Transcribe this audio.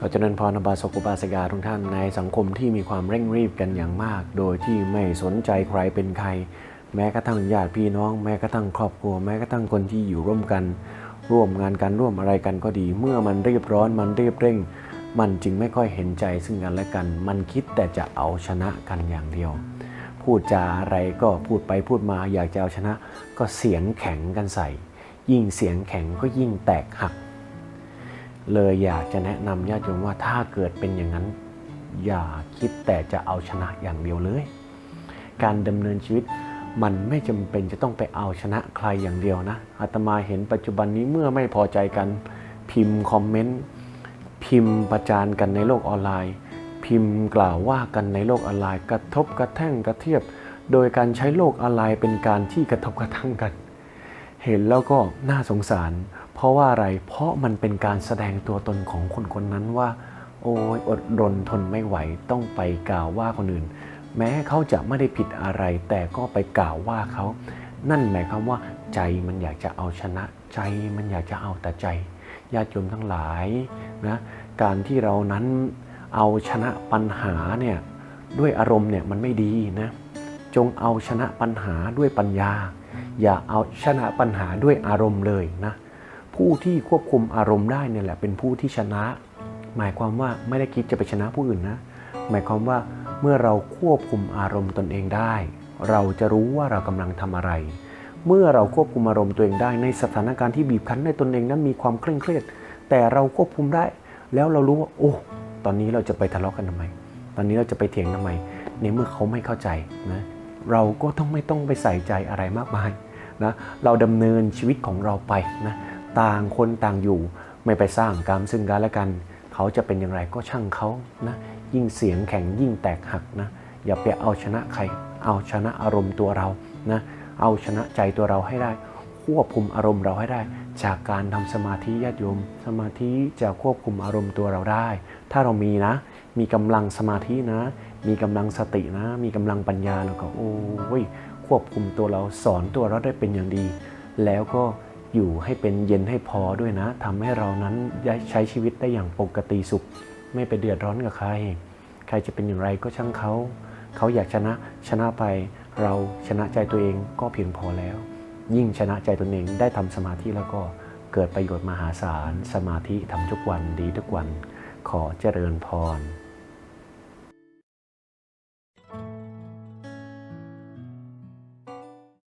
เราจะเริญพรบาสกุบาสกาทุกท่านในสังคมที่มีความเร่งรีบกันอย่างมาก โดยที่ไม่สนใจใครเป็นใคร แม้กระทั่งญาติพี่น้อง แม้กระทั่งครอบครัว แม้กระทั่งคนที่อยู่ร่วมกัน ร่วมงานกันร่วมอะไรกันก็ดี เมื่อมันรีบร้อนมันรีบเร่ง มันจึงไม่ค่อยเห็นใจซึ่งกันและกัน มันคิดแต่จะเอาชนะกันอย่างเดียว พูดจาอะไรก็พูดไปพูดมาอยากจะเอาชนะ ก็เสียงแข็งกันใส่ ยิ่งเสียงแข็งก็ยิ่งแตกหัก เลยอยากจะแนะนำญาติโยมว่าถ้าเกิดเป็นอย่างนั้น อย่าคิดแต่จะเอาชนะอย่างเดียวเลย การดำเนินชีวิตมันไม่จำเป็นจะต้องไปเอาชนะใครอย่างเดียวนะอาตมาเห็นปัจจุบันนี้เมื่อไม่พอใจกันพิมพ์คอมเมนต์พิมพ์ประจานกันในโลกออนไลน์ พิมพ์กล่าวว่ากันในโลกออนไลน์ กระทบกระแท่งกระเทียบ โดยการใช้โลกออนไลน์เป็นการที่กระทบกระทั่งกัน เห็นแล้วก็น่าสงสาร เพราะว่าอะไร เพราะมันเป็นการแสดงตัวตนของคนคนนั้นว่า โอ้ยอดรนทนไม่ไหวต้องไปกล่าวว่าคนอื่น แม้เขาจะไม่ได้ผิดอะไร แต่ก็ไปกล่าวว่าเขา นั่นหมายความว่า ใจมันอยากจะเอาชนะ ใจมันอยากจะเอาแต่ใจญาติโยมทั้งหลายนะการที่เรานั้นเอาชนะปัญหาเนี่ยด้วยอารมณ์เนี่ยมันไม่ดีนะจงเอาชนะปัญหาด้วยปัญญา อย่าเอาชนะปัญหาด้วยอารมณ์เลยนะ ผู้ที่ควบคุมอารมณ์ได้เนี่ยแหละเป็นผู้ที่ชนะ หมายความว่าไม่ได้คิดจะไปชนะผู้อื่นนะ หมายความว่าเมื่อเราควบคุมอารมณ์ตนเองได้ เราจะรู้ว่าเรากำลังทำอะไร เมื่อเราควบคุมอารมณ์ตัวเองได้ในสถานการณ์ที่บีบคั้นในตนเองนั้นมีความเคร่งเครียด แต่เราควบคุมได้ แล้วเรารู้ว่า โอ้ตอนนี้เราจะไปทะเลาะกันทำไม ตอนนี้เราจะไปเถียงทำไม ในเมื่อเขาไม่เข้าใจนะเราก็ต้องไม่ต้องไปใส่ใจอะไรมากมายนะเราดำเนินชีวิตของเราไปนะ ต่างคนต่างอยู่ ไม่ไปสร้างกรรมซึ่งกันและกัน เขาจะเป็นอย่างไรก็ช่างเขานะยิ่งเสียงแข็งยิ่งแตกหักนะอย่าไปเอาชนะใคร เอาชนะอารมณ์ตัวเรานะเอาชนะใจตัวเราให้ได้ ควบคุมอารมณ์เราให้ได้ จากการทำสมาธิญาติโยม สมาธิจะควบคุมอารมณ์ตัวเราได้ ถ้าเรามีนะ มีกำลังสมาธินะ มีกำลังสตินะ มีกำลังปัญญาแล้วก็โอ้ยควบคุมตัวเราสอนตัวเราได้เป็นอย่างดี แล้วก็ อยู่ให้เป็นเย็นให้พอด้วยนะทำให้เรานั้นใช้ชีวิตได้อย่างปกติสุข ไม่ไปเดือดร้อนกับใคร ใครจะเป็นอย่างไรก็ช่างเขา เขาอยากชนะชนะไป เราชนะใจตัวเองก็เพียงพอแล้ว ยิ่งชนะใจตนเองได้ทำสมาธิแล้วก็เกิดประโยชน์มหาศาล สมาธิทำทุกวันดีทุกวัน ขอเจริญพร